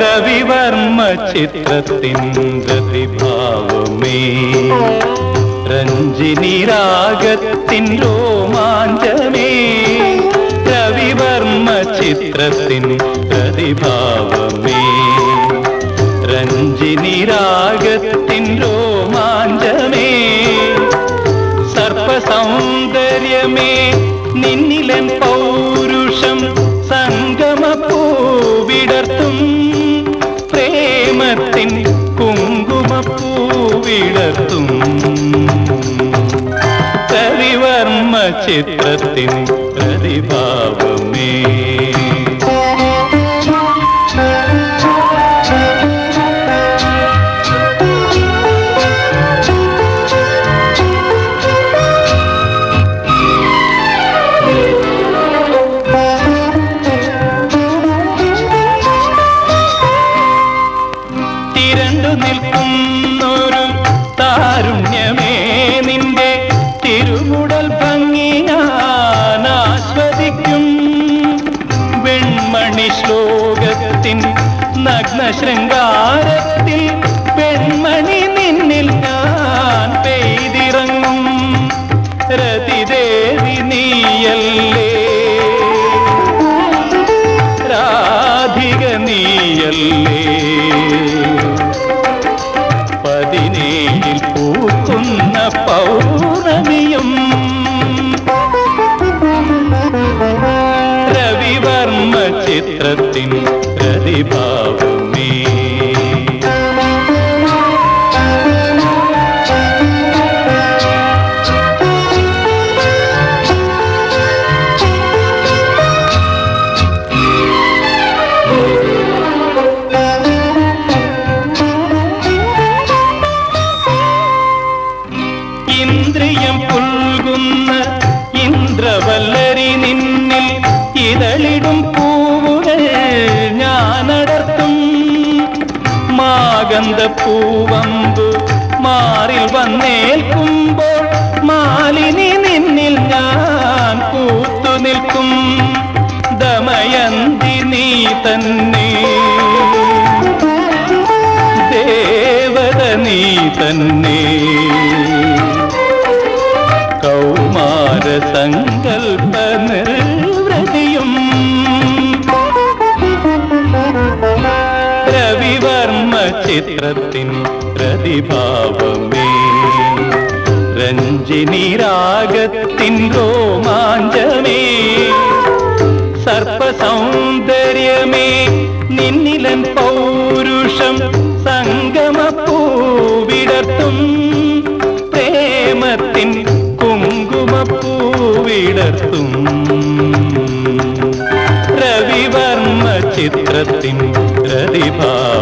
രവിവർമ്മ ചിത്രത്തിൻ പ്രതിഭാവമേ രഞ്ജിനി രാഗത്തിൻ രോമാഞ്ചമേ. രവിവർമ്മ ചിത്രത്തിൻ പ്രതിഭാവമേ രഞ്ജിനി രാഗത്തിൻ രോമാഞ്ചമേ. സർപ്പസൗന്ദര്യമേ നിന്നിലൻ പൗരുഷം ചിത്രത്തിൻ പ്രതിഭാവമേ. നിൽക്കുന്നൊരു താരുണ്യമേ. നിന്റെ തിരുമുടൽ ശ്ലോകത്തിൻ നഗ്ന ശൃംഗാരത്തിൽ പെൺമണി നിന്നിൽ ഞാൻ പെയ്തിറങ്ങും. രതിദേവി നീയല്ലേ? രാധിക നീയല്ലേ? പതിനേഴിൽ പൂക്കുന്ന പൗർണമിയും ചിത്രത്തിൻ പ്രതിഭാവമേ ഇന്ദ്രിയം പുൽകുന്ന ഇന്ദ്രവല്ലരി നിന്നിൽ ഇതളിടും പൂവുകൾ മാഗന്ധ പൂവമ്പ് മാറിൽ വന്നേൽക്കുമ്പോൾ മാലിനി നിന്നിൽ ഞാൻ കൂത്തു നിൽക്കും. ദമയന്തി നീ തന്നെ. ദേവത നീ തന്നെ. കൗമാര സങ്കൽപ്പ ചിത്രത്തിൻ പ്രതിഭാവമേ. രഞ്ജിനി രാഗത്തിൻ രോമാഞ്ചമേ. സർപ്പസൗന്ദര്യമേ നിന്നിലൻ പൗരുഷം സംഗമപ്പൂവിടർത്തും. പ്രേമത്തിൻ കുങ്കുമപ്പൂവിടർത്തും. രവിവർമ്മ ചിത്രത്തിൻ പ്രതിഭാ